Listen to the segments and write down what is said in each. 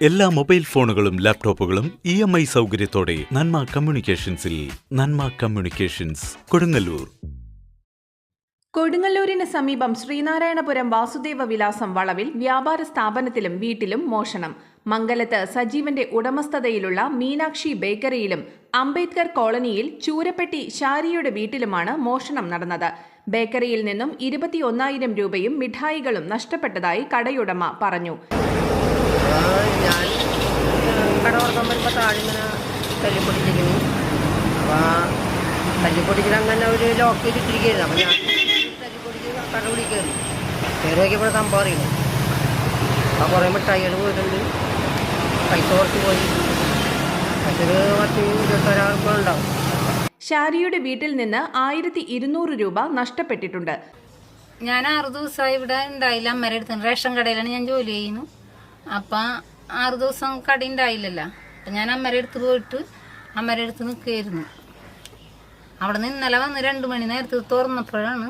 എല്ലാ മൊബൈൽ ഫോണുകളും ലാപ്ടോപ്പുകളും ഇ എം ഐ സൗകര്യത്തോടെ നന്മ കമ്മ്യൂണിക്കേഷൻസിൽ നന്മ കമ്മ്യൂണിക്കേഷൻസ് കൊടുങ്ങല്ലൂർ. കൊടുങ്ങല്ലൂരിന് സമീപം ശ്രീനാരായണപുരം വാസുദേവ വിലാസം വളവിൽ വ്യാപാര സ്ഥാപനത്തിലും വീട്ടിലും മോഷണം. മംഗലത്ത് സജീവന്റെ ഉടമസ്ഥതയിലുള്ള മീനാക്ഷി ബേക്കറിയിലും അംബേദ്കർ കോളനിയിൽ ചൂരപ്പെട്ടി ശാരിയുടെ വീട്ടിലുമാണ് മോഷണം നടന്നത്. ബേക്കറിയിൽ നിന്നും ഇരുപത്തിയൊന്നായിരം രൂപയും മിഠായികളും നഷ്ടപ്പെട്ടതായി കടയുടമ പറഞ്ഞു ഞാൻ കട ഞാൻ പോയിട്ടുണ്ട് പൈസ കുറച്ച് പോയി പൈസ പത്ത് ഇരുപത്തൊരാൾക്കുണ്ടാവും ഷാരിയുടെ വീട്ടിൽ നിന്ന് ആയിരത്തി ഇരുന്നൂറ് രൂപ നഷ്ടപ്പെട്ടിട്ടുണ്ട്. ഞാൻ ആറു ദിവസമായി ഇവിടെ ഉണ്ടായില്ല. അമ്മരെ അടുത്ത് റേഷൻ കടയിലാണ് ഞാൻ ജോലി ചെയ്യുന്നു. അപ്പം ആറു ദിവസം കട ഉണ്ടായില്ലല്ലോ. അപ്പം ഞാൻ അമ്മരെ അടുത്ത് പോയിട്ട് അമ്മരെ അടുത്ത് നിൽക്കുകയായിരുന്നു. അവിടെ നിന്ന് ഇന്നലെ വന്ന് രണ്ട് മണി നേരത്ത് തുറന്നപ്പോഴാണ്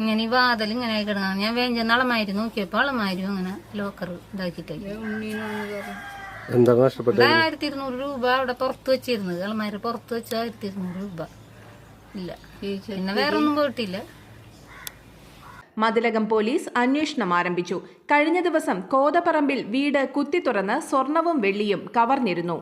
ഇങ്ങനെ ഈ വാതിൽ ഇങ്ങനെ ആയി കിടന്നത്. ഞാൻ വേഞ്ച അളമാരി നോക്കിയപ്പോൾ അളമാരി അങ്ങനെ ലോക്കർ ഇതാക്കിയിട്ടായി എന്താ നഷ്ടപ്പെട്ടത്? ആയിരത്തി ഇരുന്നൂറ് രൂപ അവിടെ പുറത്ത് വെച്ചിരുന്നത് അളമാരി പുറത്ത് വെച്ച ആയിരത്തി ഇരുന്നൂറ് രൂപ. ഇല്ല. പിന്നെ വേറെ ഒന്നും പോയിട്ടില്ല. മതിലകം പോലീസ് അന്വേഷണം ആരംഭിച്ചു. കഴിഞ്ഞ ദിവസം കോതപ്പറമ്പിൽ വീട് കുത്തി തുറന്ന് സ്വർണവും വെള്ളിയും കവർന്നിരുന്നു.